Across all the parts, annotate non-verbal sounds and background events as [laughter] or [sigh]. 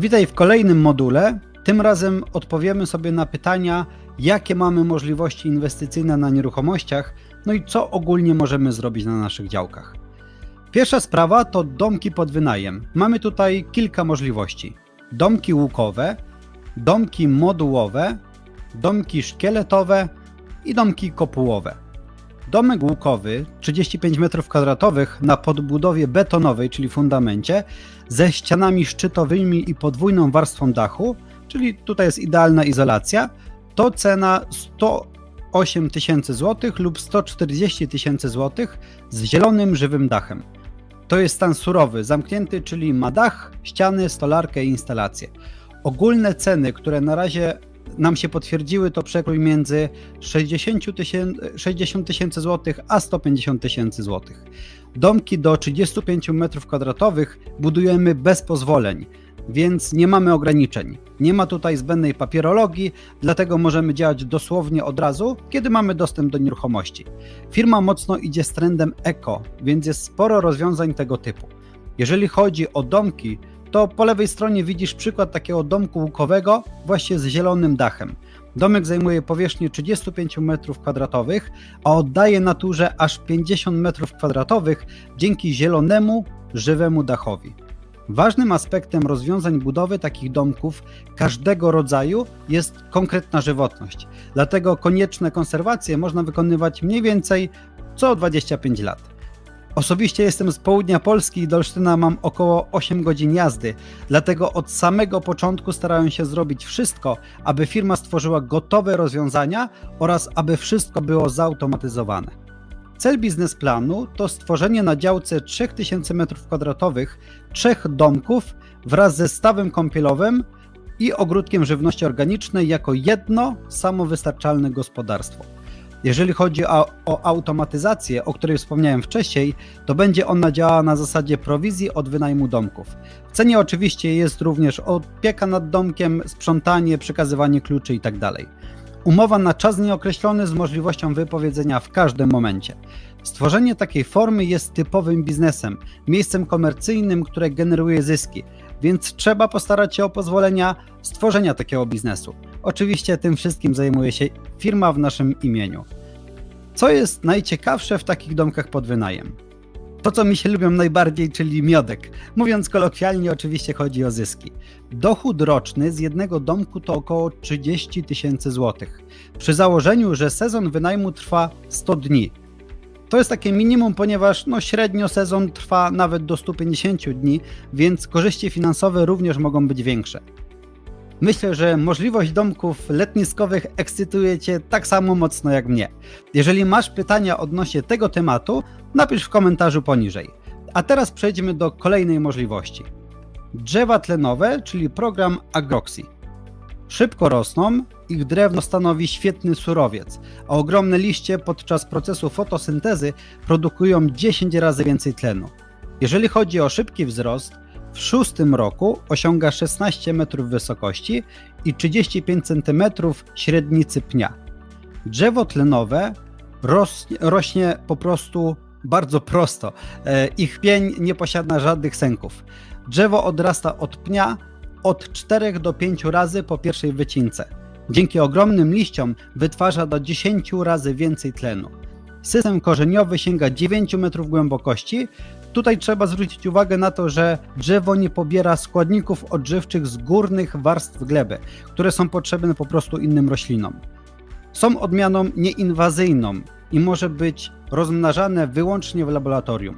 Witaj w kolejnym module. Tym razem odpowiemy sobie na pytania, jakie mamy możliwości inwestycyjne na nieruchomościach, no i co ogólnie możemy zrobić na naszych działkach. Pierwsza sprawa to domki pod wynajem. Mamy tutaj kilka możliwości: domki łukowe, domki modułowe, domki szkieletowe i domki kopułowe. Domek łukowy 35 m2 na podbudowie betonowej, czyli fundamencie, ze ścianami szczytowymi i podwójną warstwą dachu, czyli tutaj jest idealna izolacja, to cena 108 tysięcy złotych lub 140 tysięcy złotych z zielonym żywym dachem. To jest stan surowy, zamknięty, czyli ma dach, ściany, stolarkę i instalację. Ogólne ceny, które na razie nam się potwierdziły, to przekrój między 60 tysięcy 60 tysięcy złotych a 150 tysięcy złotych. Domki do 35 m2 budujemy bez pozwoleń, więc nie mamy ograniczeń. Nie ma tutaj zbędnej papierologii, dlatego możemy działać dosłownie od razu, kiedy mamy dostęp do nieruchomości. Firma mocno idzie z trendem eko, więc jest sporo rozwiązań tego typu. Jeżeli chodzi o domki, to po lewej stronie widzisz przykład takiego domku łukowego właśnie z zielonym dachem. Domek zajmuje powierzchnię 35 m2, a oddaje naturze aż 50 m2 dzięki zielonemu, żywemu dachowi. Ważnym aspektem rozwiązań budowy takich domków każdego rodzaju jest konkretna żywotność. Dlatego konieczne konserwacje można wykonywać mniej więcej co 25 lat. Osobiście jestem z południa Polski i do Olsztyna mam około 8 godzin jazdy, dlatego od samego początku starałem się zrobić wszystko, aby firma stworzyła gotowe rozwiązania oraz aby wszystko było zautomatyzowane. Cel biznesplanu to stworzenie na działce 3000 m2 trzech domków wraz ze stawem kąpielowym i ogródkiem żywności organicznej jako jedno samowystarczalne gospodarstwo. Jeżeli chodzi o, o, automatyzację, o której wspomniałem wcześniej, to będzie ona działała na zasadzie prowizji od wynajmu domków. W cenie oczywiście jest również opieka nad domkiem, sprzątanie, przekazywanie kluczy itd. Umowa na czas nieokreślony z możliwością wypowiedzenia w każdym momencie. Stworzenie takiej formy jest typowym biznesem, miejscem komercyjnym, które generuje zyski, więc trzeba postarać się o pozwolenia stworzenia takiego biznesu. Oczywiście tym wszystkim zajmuje się firma w naszym imieniu. Co jest najciekawsze w takich domkach pod wynajem? To, co mi się lubią najbardziej, czyli miodek. Mówiąc kolokwialnie, oczywiście chodzi o zyski. Dochód roczny z jednego domku to około 30 tysięcy złotych. Przy założeniu, że sezon wynajmu trwa 100 dni. To jest takie minimum, ponieważ no, średnio sezon trwa nawet do 150 dni, więc korzyści finansowe również mogą być większe. Myślę, że możliwość domków letniskowych ekscytuje Cię tak samo mocno jak mnie. Jeżeli masz pytania odnośnie tego tematu, napisz w komentarzu poniżej. A teraz przejdźmy do kolejnej możliwości. Drzewa tlenowe, czyli program Agroxy. Szybko rosną, ich drewno stanowi świetny surowiec, a ogromne liście podczas procesu fotosyntezy produkują 10 razy więcej tlenu. Jeżeli chodzi o szybki wzrost, w szóstym roku osiąga 16 metrów wysokości i 35 cm średnicy pnia. Drzewo tlenowe rośnie, rośnie po prostu bardzo prosto. E, ich pień nie posiada żadnych sęków. Drzewo odrasta od pnia od 4 do 5 razy po pierwszej wycince. Dzięki ogromnym liściom wytwarza do 10 razy więcej tlenu. System korzeniowy sięga 9 metrów głębokości. Tutaj trzeba zwrócić uwagę na to, że drzewo nie pobiera składników odżywczych z górnych warstw gleby, które są potrzebne po prostu innym roślinom. Są odmianą nieinwazyjną i może być rozmnażane wyłącznie w laboratorium.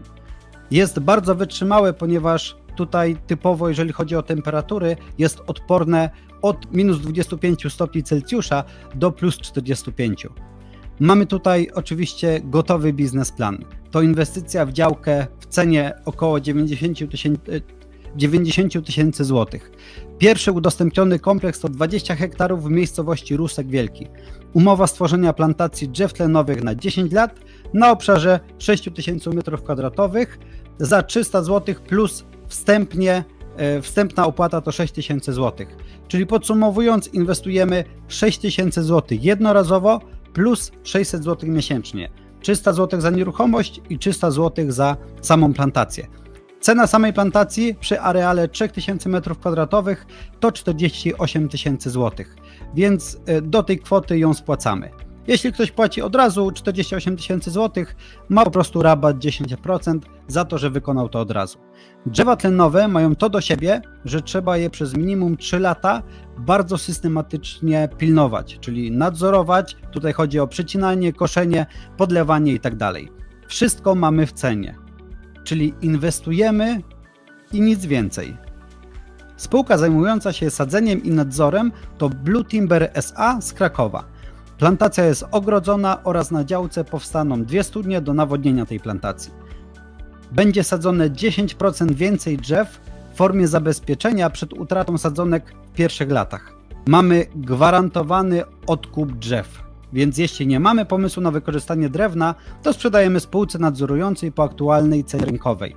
Jest bardzo wytrzymałe, ponieważ tutaj typowo, jeżeli chodzi o temperatury, jest odporne od minus 25 stopni Celsjusza do plus 45. Mamy tutaj oczywiście gotowy biznesplan. To inwestycja w działkę w cenie około 90 tysięcy 90 tysięcy złotych. Pierwszy udostępniony kompleks to 20 hektarów w miejscowości Rusek Wielki. Umowa stworzenia plantacji drzew tlenowych na 10 lat na obszarze 6000 m2 za 300 zł plus wstępnie, wstępna opłata to 6000 zł. Czyli podsumowując, inwestujemy 6000 zł jednorazowo plus 600 zł miesięcznie. 300 zł za nieruchomość i 300 zł za samą plantację. Cena samej plantacji przy areale 3000 m2 to 48 tysięcy złotych, więc y, do tej kwoty ją spłacamy. Jeśli ktoś płaci od razu 48 tysięcy złotych, ma po prostu rabat 10% za to, że wykonał to od razu. Drzewa tlenowe mają to do siebie, że trzeba je przez minimum 3 lata bardzo systematycznie pilnować, czyli nadzorować. Tutaj chodzi o przycinanie, koszenie, podlewanie itd. Wszystko mamy w cenie, czyli inwestujemy i nic więcej. Spółka zajmująca się sadzeniem i nadzorem to Blue Timber SA z Krakowa. Plantacja jest ogrodzona oraz na działce powstaną dwie studnie do nawodnienia tej plantacji. Będzie sadzone 10% więcej drzew w formie zabezpieczenia przed utratą sadzonek w pierwszych latach. Mamy gwarantowany odkup drzew, więc jeśli nie mamy pomysłu na wykorzystanie drewna, to sprzedajemy spółce nadzorującej po aktualnej cenie rynkowej.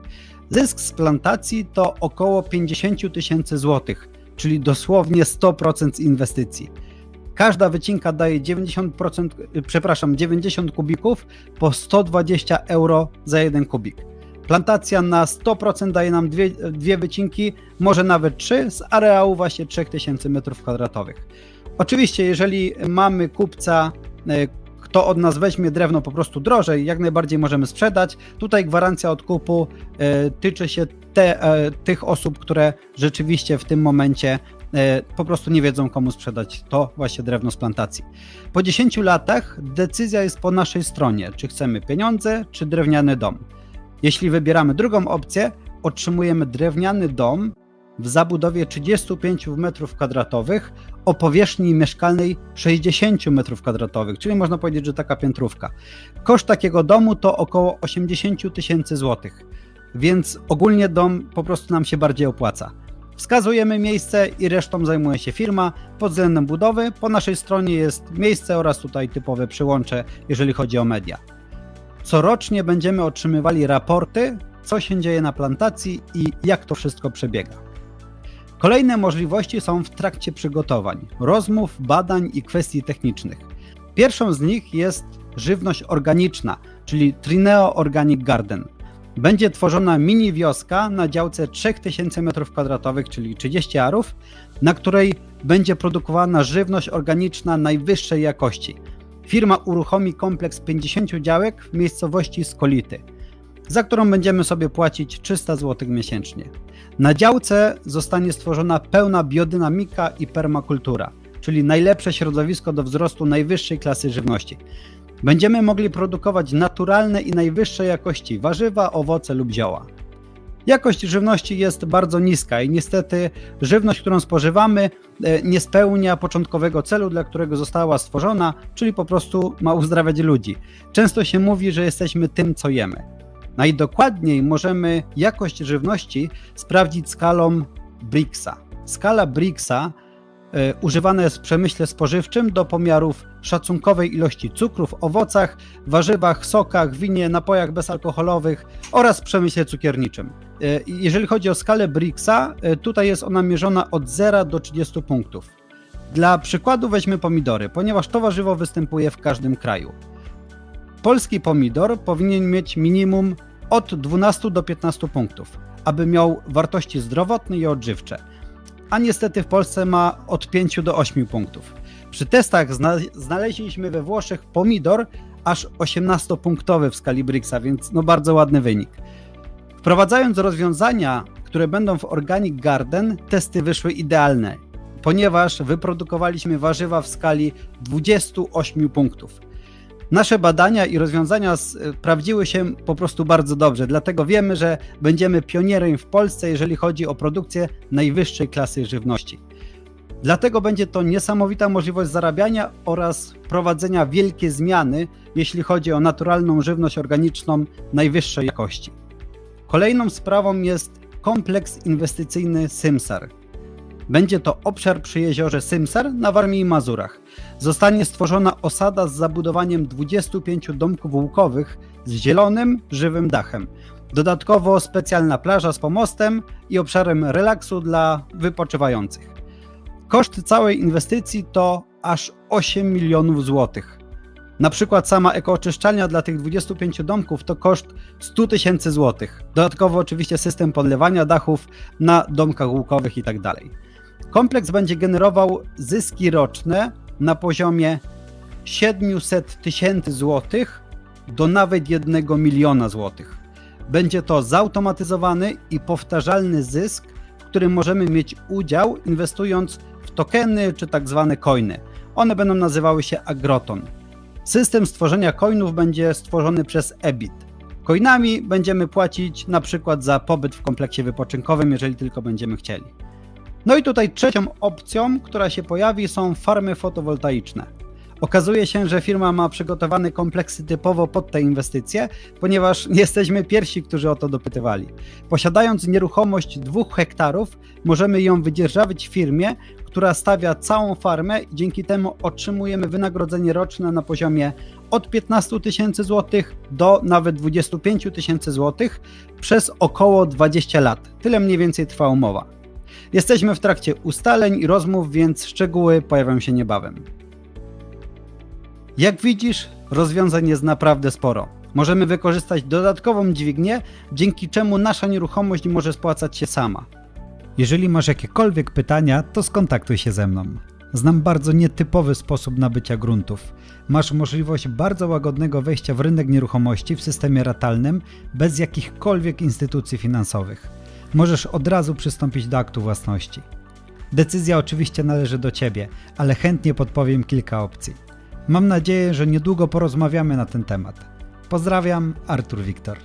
Zysk z plantacji to około 50 tysięcy złotych, czyli dosłownie 100% z inwestycji. Każda wycinka daje 90%, y, przepraszam, 90 kubików po 120 euro za jeden kubik. Plantacja na 100% daje nam dwie, dwie wycinki, może nawet trzy, z areału właśnie 3000 m2. Oczywiście, jeżeli mamy kupca, y, kto od nas weźmie drewno po prostu drożej, jak najbardziej możemy sprzedać. Tutaj gwarancja odkupu y, tyczy się te, e, tych osób, które rzeczywiście w tym momencie e, po prostu nie wiedzą, komu sprzedać to właśnie drewno z plantacji. Po 10 latach decyzja jest po naszej stronie, czy chcemy pieniądze, czy drewniany dom. Jeśli wybieramy drugą opcję, otrzymujemy drewniany dom w zabudowie 35 m2 o powierzchni mieszkalnej 60 m2, czyli można powiedzieć, że taka piętrówka. Koszt takiego domu to około 80 tysięcy złotych, więc ogólnie dom po prostu nam się bardziej opłaca. Wskazujemy miejsce i resztą zajmuje się firma. Pod względem budowy po naszej stronie jest miejsce oraz tutaj typowe przyłącze, jeżeli chodzi o media. Corocznie będziemy otrzymywali raporty, co się dzieje na plantacji i jak to wszystko przebiega. Kolejne możliwości są w trakcie przygotowań, rozmów, badań i kwestii technicznych. Pierwszą z nich jest żywność organiczna, czyli Trineo Organic Garden. Będzie tworzona mini wioska na działce 3000 m2, czyli 30 arów, na której będzie produkowana żywność organiczna najwyższej jakości. Firma uruchomi kompleks 50 działek w miejscowości Skolity, za którą będziemy sobie płacić 300 zł miesięcznie. Na działce zostanie stworzona pełna biodynamika i permakultura, czyli najlepsze środowisko do wzrostu najwyższej klasy żywności. Będziemy mogli produkować naturalne i najwyższej jakości warzywa, owoce lub zioła. Jakość żywności jest bardzo niska i niestety żywność, którą spożywamy, e, nie spełnia początkowego celu, dla którego została stworzona, czyli po prostu ma uzdrawiać ludzi. Często się mówi, że jesteśmy tym, co jemy. Najdokładniej możemy jakość żywności sprawdzić skalą Bricksa. Skala Bricksa y, używana jest w przemyśle spożywczym do pomiarów szacunkowej ilości cukru w owocach, warzywach, sokach, winie, napojach bezalkoholowych oraz w przemyśle cukierniczym. Y, jeżeli chodzi o skalę Bricksa, y, tutaj jest ona mierzona od 0 do 30 punktów. Dla przykładu weźmy pomidory, ponieważ to warzywo występuje w każdym kraju. Polski pomidor powinien mieć minimum od 12 do 15 punktów, aby miał wartości zdrowotne i odżywcze, a niestety w Polsce ma od 5 do 8 punktów. Przy testach zna znaleźliśmy we Włoszech pomidor aż 18-punktowy w skali Bricksa, więc no bardzo ładny wynik. Wprowadzając rozwiązania, które będą w Organic Garden, testy wyszły idealne, ponieważ wyprodukowaliśmy warzywa w skali 28 punktów. Nasze badania i rozwiązania sprawdziły się po prostu bardzo dobrze, dlatego wiemy, że będziemy pionierem w Polsce, jeżeli chodzi o produkcję najwyższej klasy żywności. Dlatego będzie to niesamowita możliwość zarabiania oraz prowadzenia wielkie zmiany, jeśli chodzi o naturalną żywność organiczną najwyższej jakości. Kolejną sprawą jest kompleks inwestycyjny Symsar. Będzie to obszar przy jeziorze Symsar na Warmii i Mazurach. Zostanie stworzona osada z zabudowaniem 25 domków łukowych z zielonym, żywym dachem. Dodatkowo specjalna plaża z pomostem i obszarem relaksu dla wypoczywających. Koszt całej inwestycji to aż 8 milionów złotych. Na przykład sama ekooczyszczalnia dla tych 25 domków to koszt 100 tysięcy złotych. Dodatkowo oczywiście system podlewania dachów na domkach łukowych i tak dalej. Kompleks będzie generował zyski roczne na poziomie 700 tysięcy złotych do nawet 1 miliona złotych. Będzie to zautomatyzowany i powtarzalny zysk, w którym możemy mieć udział inwestując w tokeny czy tak zwane coiny. One będą nazywały się agroton. System stworzenia coinów będzie stworzony przez EBIT. Coinami będziemy płacić na przykład za pobyt w kompleksie wypoczynkowym, jeżeli tylko będziemy chcieli. No i tutaj trzecią opcją, która się pojawi, są farmy fotowoltaiczne. Okazuje się, że firma ma przygotowane kompleksy typowo pod te inwestycje, ponieważ nie [laughs] jesteśmy pierwsi, którzy o to dopytywali. Posiadając nieruchomość 2 hektarów, możemy ją wydzierżawić firmie, która stawia całą farmę i dzięki temu otrzymujemy wynagrodzenie roczne na poziomie od 15 tysięcy złotych do nawet 25 tysięcy złotych przez około 20 lat. Tyle mniej więcej trwa umowa. Jesteśmy w trakcie ustaleń i rozmów, więc szczegóły pojawią się niebawem. Jak widzisz, rozwiązań jest naprawdę sporo. Możemy wykorzystać dodatkową dźwignię, dzięki czemu nasza nieruchomość może spłacać się sama. Jeżeli masz jakiekolwiek pytania, to skontaktuj się ze mną. Znam bardzo nietypowy sposób nabycia gruntów. Masz możliwość bardzo łagodnego wejścia w rynek nieruchomości w systemie ratalnym bez jakichkolwiek instytucji finansowych. Możesz od razu przystąpić do aktu własności. Decyzja oczywiście należy do Ciebie, ale chętnie podpowiem kilka opcji. Mam nadzieję, że niedługo porozmawiamy na ten temat. Pozdrawiam, Artur Wiktor.